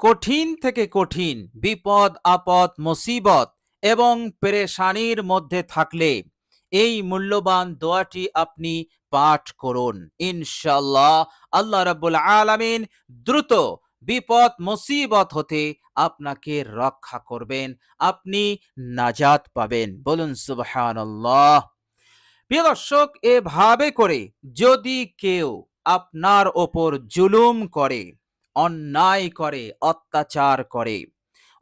কঠিন থেকে কঠিন, বিপদ, আপদ, মুসিবত এবং পেরেশানির মধ্যে থাকলে এই মূল্যবান দোয়াটি আপনি পাঠ করুন। ইনশাল্লাহ আল্লাহ রাব্বুল আলামিন দ্রুত বিপদ, মুসিবত হতে আপনাকে রক্ষা করবেন, আপনি নাজাত পাবেন। বলুন সুবহানাল্লাহ। প্রিয় দর্শক, এভাবে করে যদি কেউ আপনার ওপর জুলুম করে অন্যায় করে, অত্যাচার করে।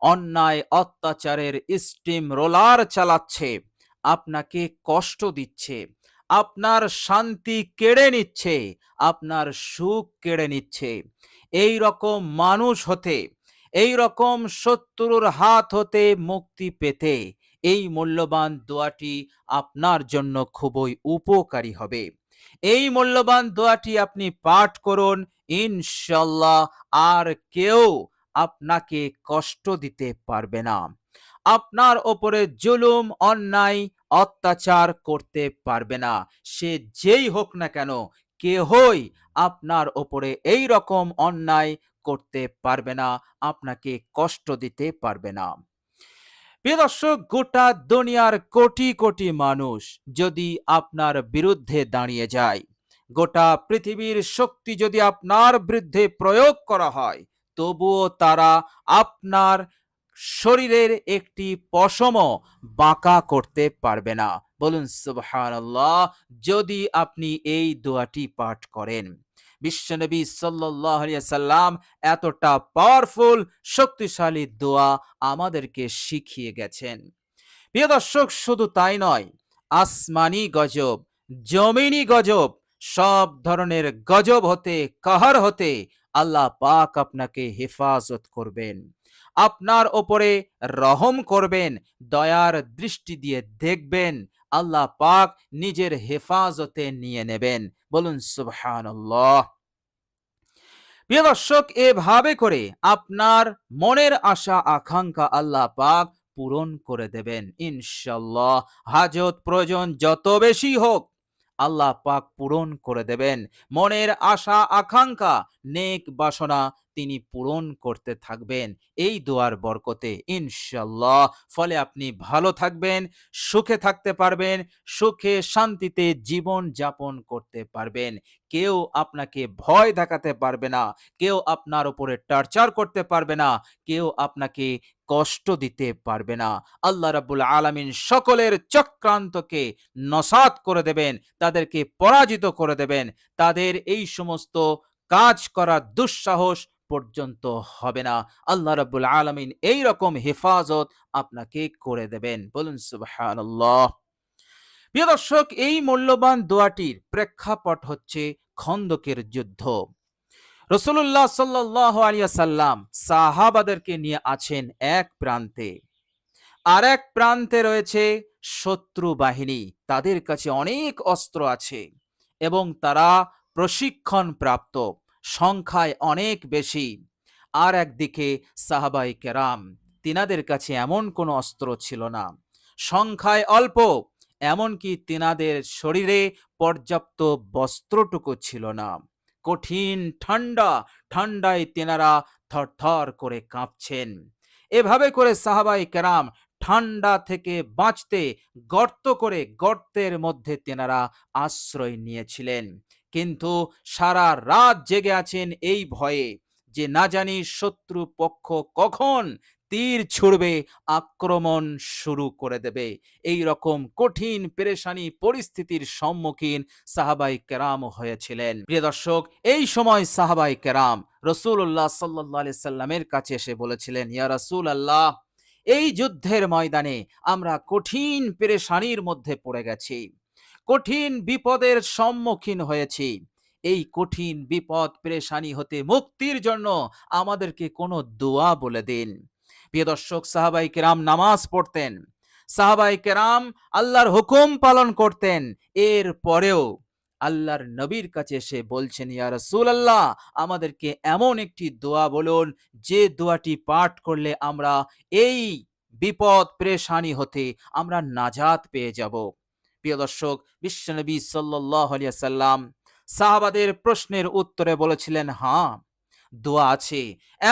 অন্যায় অত্যাচারের স্টিম রোলার চালাচ্ছে, আপনাকে কষ্ট দিচ্ছে, আপনার শান্তি কেড়ে নিচ্ছে, আপনার সুখ কেড়ে নিচ্ছে। এই রকম মানুষ হতে, এই রকম শত্রুর হাত হতে মুক্তি পেতে এই মূল্যবান দোয়াটি আপনার জন্য খুবই উপকারী হবে। এই মূল্যবান দোয়াটি আপনি পাঠ করুন ইনশাল্লাহ আর কেউ আপনাকে কষ্ট দিতে পারবে না। আপনার ওপরে জুলুম, অন্যায়, অত্যাচার করতে পারবে না। সে যেই হোক না কেন, কেহই আপনার ওপরে এই রকম অন্যায় করতে পারবে না, আপনাকে কষ্ট দিতে পারবে না। দর্শক, গোটা দুনিয়ার কোটি কোটি মানুষ যদি আপনার বিরুদ্ধে দাঁড়িয়ে যায়, গোটা পৃথিবীর শক্তি যদি আপনার বিরুদ্ধে প্রয়োগ করা হয়, তবুও তারা আপনার শরীরের একটি পশমও বাঁকা করতে পারবে না। বলুন, সুবহানাল্লাহ, যদি আপনি এই দোয়াটি পাঠ করেন। বিশ্বনবী আলাইহি সাল্লাম এতটা পাওয়ারফুল শক্তিশালী দোয়া আমাদেরকে শিখিয়ে গেছেন। প্রিয় দর্শক, শুধু তাই নয়, আসমানি গজব, জমিনি গজব, সব ধরনের গজব হতে, কাহার হতে আল্লাহ পাক আপনাকে হেফাজত করবেন। আপনার ওপরে রহম করবেন, দয়ার দৃষ্টি দিয়ে দেখবেন, আল্লাহ পাক নিজের হেফাজতে নিয়ে নেবেন। বলুন, সুবহানাল্লাহ। প্রিয় দর্শক, এভাবে করে আপনার মনের আশা, আকাঙ্ক্ষা আল্লাহ পাক পূরণ করে দেবেন ইনশাল্লাহ হাজত প্রয়োজন যত বেশি হোক, আল্লাহ পাক পূরণ করে দেবেন। মনের আশা, আকাঙ্ক্ষা, নেক বাসনা তিনি পূরণ করতে থাকবেন। এই দোয়ার বরকতে ইনশাল্লাহ ফলে আপনি ভালো থাকবেন, সুখে থাকতে পারবেন, সুখে শান্তিতে জীবন যাপন করতে পারবেন। কেউ আপনাকে ভয় দেখাতে পারবে না, কেউ আপনার উপরে টর্চার করতে পারবে না, কেউ আপনাকে কষ্ট দিতে পারবে না। আল্লাহ রাব্বুল আলামিন সকলের চক্রান্তকে নসাত করে দেবেন, তাদেরকে পরাজিত করে দেবেন, তাদের এই সমস্ত কাজ করার দুঃসাহস পর্যন্ত হবে না। আল্লাহ রাব্বুল আলামিন এই রকম হেফাজত আপনাকে করে দেবেন। বলুন সুবহানাল্লাহ। প্রিয় দর্শক, এই মূল্যবান দোয়াটির প্রেক্ষাপট হচ্ছে খন্দকের যুদ্ধ। রসুল্লাহ সাল্লাহ আলিয়া সাল্লাম সাহাবাদেরকে নিয়ে আছেন এক প্রান্তে। আর এক প্রান্তে রয়েছে শত্রু বাহিনী। তাদের কাছে অনেক অস্ত্র আছে এবং তারা প্রশিক্ষণ প্রাপ্ত সংখ্যায় অনেক বেশি। আর একদিকে সাহাবাই কেরাম, তিনাদের কাছে এমন কোনো অস্ত্র ছিল না। সংখ্যায় অল্প, এমনকি তিনাদের শরীরে পর্যাপ্ত বস্ত্রটুকু ছিল না। কঠিন ঠান্ডা, ঠান্ডায় তেনারা থরথর করে কাঁপছেন। এভাবে করে সাহাবাই কেরাম ঠান্ডা থেকে বাঁচতে, গর্ত করে গর্তের মধ্যে তেনারা আশ্রয় নিয়েছিলেন। কিন্তু সারা রাত জেগে আছেন এই ভয়ে যে না জানি শত্রু পক্ষ কখন তীর ছুড়বে, আক্রমণ শুরু করে দেবে। এই রকম কঠিন পেরেশানি পরিস্থিতির সম্মুখীন সাহাবাই কেরাম হয়েছিলেন। প্রিয় দর্শক, এই সময় সাহাবাই কেরাম রসুল্লাহ সাল্লাহ সাল্লামের কাছে এসে বলেছিলেন, ইয়া রসুল আল্লাহ এই যুদ্ধের ময়দানে আমরা কঠিন পেরেশানির মধ্যে পড়ে গেছি। কঠিন বিপদের সম্মুখীন হয়েছি। এই কঠিন বিপদ পেরেশানি হতে মুক্তির জন্য আমাদেরকে কোনো দোয়া বলে দিন। প্রিয় দর্শক, সাহাবাই কেরাম নামাজ পড়তেন। সাহাবাই কেরাম আল্লাহর হুকুম পালন করতেন। এর পরেও আল্লাহর নবীর কাছে এসে বলছেন, ইয়া রাসূলুল্লাহ, আমাদেরকে এমন একটি দোয়া বলুন, যে দোয়াটি পাঠ করলে আমরা এই বিপদ পেরেশানি হতে আমরা নাজাত পেয়ে যাব। প্রিয় দর্শক বিশ্বনবী সাল্লাল্লাহু আলাইহি সাল্লাম সাহাবাদের প্রশ্নের উত্তরে বলেছিলেন হ্যাঁ দোয়া আছে,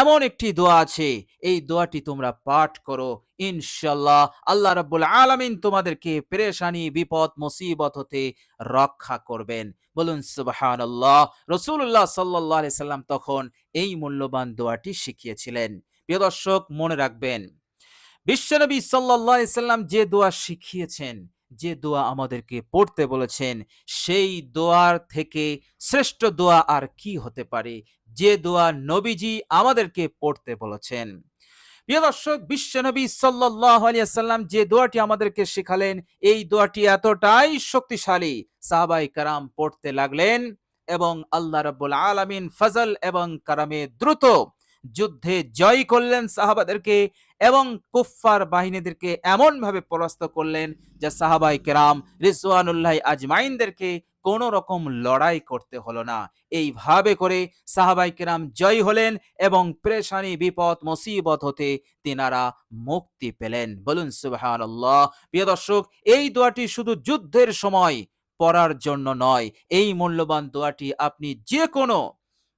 এমন একটি দোয়া আছে, এই দোয়াটি তোমরা পাঠ করো ইনশাল্লাহ আল্লাহ রাব্বুল আলামিন তোমাদেরকে পেরেশানি, বিপদ, মুসিবত হতে রক্ষা করবেন। বলুন, সুবহানাল্লাহ। রসুল্লাহ সাল্লাহ সাল্লাম তখন এই মূল্যবান দোয়াটি শিখিয়েছিলেন। প্রিয় দর্শক, মনে রাখবেন, বিশ্বনবী সাল্লাহ সাল্লাম যে দোয়া শিখিয়েছেন, যে দোয়া আমাদেরকে পড়তে বলেছেন, সেই দোয়ার থেকে শ্রেষ্ঠ দোয়া আর কি হতে পারে? যে দোয়া নবীজি আমাদেরকে পড়তে বলেছেন। প্রিয় দর্শক বিশ্বনবী সাল্লাহ আলিয়াল্লাম যে দোয়াটি আমাদেরকে শেখালেন, এই দোয়াটি এতটাই শক্তিশালী। সাহাবাই কারাম পড়তে লাগলেন এবং আল্লাহ রাব্বুল আলামিন ফজল এবং কারামে দ্রুত যুদ্ধে জয় করলেন সাহাবাদেরকে এবং কুফফার বাহিনীদেরকে এমন ভাবে পরাস্ত করলেন যে সাহাবাই কেরাম রিজওয়ানুল্লাহ আজমাইনদেরকে কোন রকম লড়াই করতে হলো না। এইভাবে করে সাহাবাই কেরাম জয় হলেন এবং প্রেশানি, বিপদ, মুসিবত হতে তিনারা মুক্তি পেলেন। বলুন আল্লাহ প্রিয় দর্শক, এই দোয়াটি শুধু যুদ্ধের সময় পড়ার জন্য নয়। এই মূল্যবান দোয়াটি আপনি যে কোনো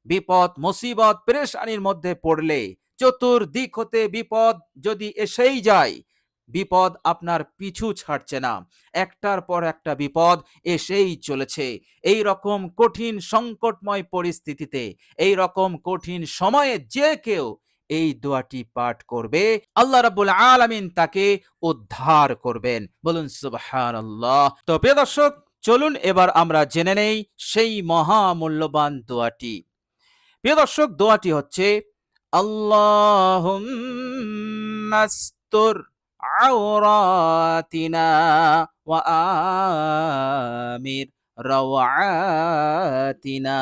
বিপদ, মুসিবত, প্রেশানির মধ্যে পড়লে, চতুর্দিক হতে বিপদ যদি এসেই যায় বিপদ আপনার পিছু ছাড়ছে না। একটার পর একটা বিপদ এসেই চলেছে। এই রকম কঠিন সংকটময় পরিস্থিতিতে, এই রকম কঠিন সময়ে যে কেউ এই দোয়াটি পাঠ করবে, আল্লাহ রাব্বুল আলামিন তাকে উদ্ধার করবেন। বলুন, সুবহানাল্লাহ। তো প্রিয় দর্শক, চলুন এবার আমরা জেনে নেই সেই মহামূল্যবান দোয়াটি। প্রিয় দর্শক, দোয়াটি হচ্ছে আওরাতিনা ওয়া আমির রাওয়াতিনা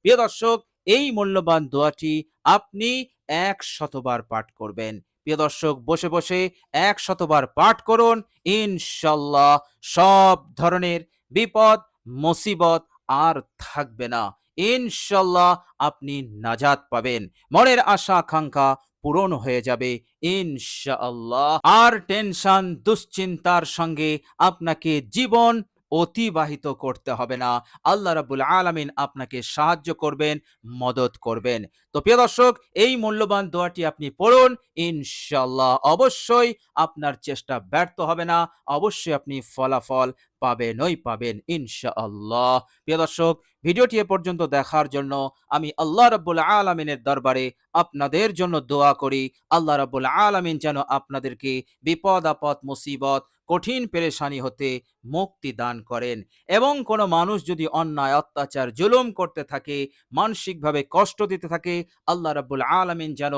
প্রিয় দর্শক, এই মূল্যবান দোয়াটি আপনি এক শতবার পাঠ করবেন। প্রিয় দর্শক, বসে বসে এক শতবার পাঠ করুন। ইনশাল্লাহ সব ধরনের বিপদ, মুসিবত আর থাকবে না। ইনশাল্লাহ আপনি নাজাত পাবেন। মনের আশা, আকাঙ্ক্ষা পূরণ হয়ে যাবে, ইনশাআল্লাহ। আর টেনশন, দুশ্চিন্তার সঙ্গে আপনাকে জীবন অতিবাহিত করতে হবে না। আল্লাহ রাবুল আলমিন আপনাকে সাহায্য করবেন মদত করবেন। তো প্রিয় দর্শক, এই মূল্যবান দোয়াটি আপনি পড়ুন ইনশাল্লাহ অবশ্যই আপনার চেষ্টা ব্যর্থ হবে না, অবশ্যই আপনি ফলাফল পাবেনই পাবেন, ইনশাআল্লাহ। প্রিয় দর্শক, ভিডিওটি এ পর্যন্ত দেখার জন্য আমি আল্লাহ রাব্বুল আলামিনের দরবারে আপনাদের জন্য দোয়া করি, আল্লাহ রাব্বুল আলামিন যেন আপনাদেরকে বিপদ, আপদ, মুসিবত, কঠিন, পেরেশানি হতে মুক্তি দান করেন। এবং কোনো মানুষ যদি অন্যায়, অত্যাচার, জুলুম করতে থাকে, মানসিকভাবে কষ্ট দিতে থাকে আল্লাহ রাবুল আলমিন যেন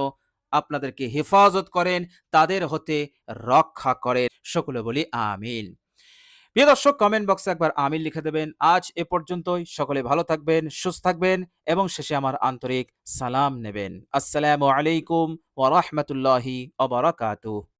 আপনাদেরকে হেফাজত করেন, তাদের হতে রক্ষা করেন। সকলে বলি আমিন। প্রিয় দর্শক কমেন্ট বক্সে একবার আমিন লিখে দেবেন। আজ এ পর্যন্তই। সকলে ভালো থাকবেন, সুস্থ থাকবেন এবং শেষে আমার আন্তরিক সালাম নেবেন। আসসালামু আলাইকুম ওয়া রাহমাতুল্লাহি ওয়া বারাকাতুহু।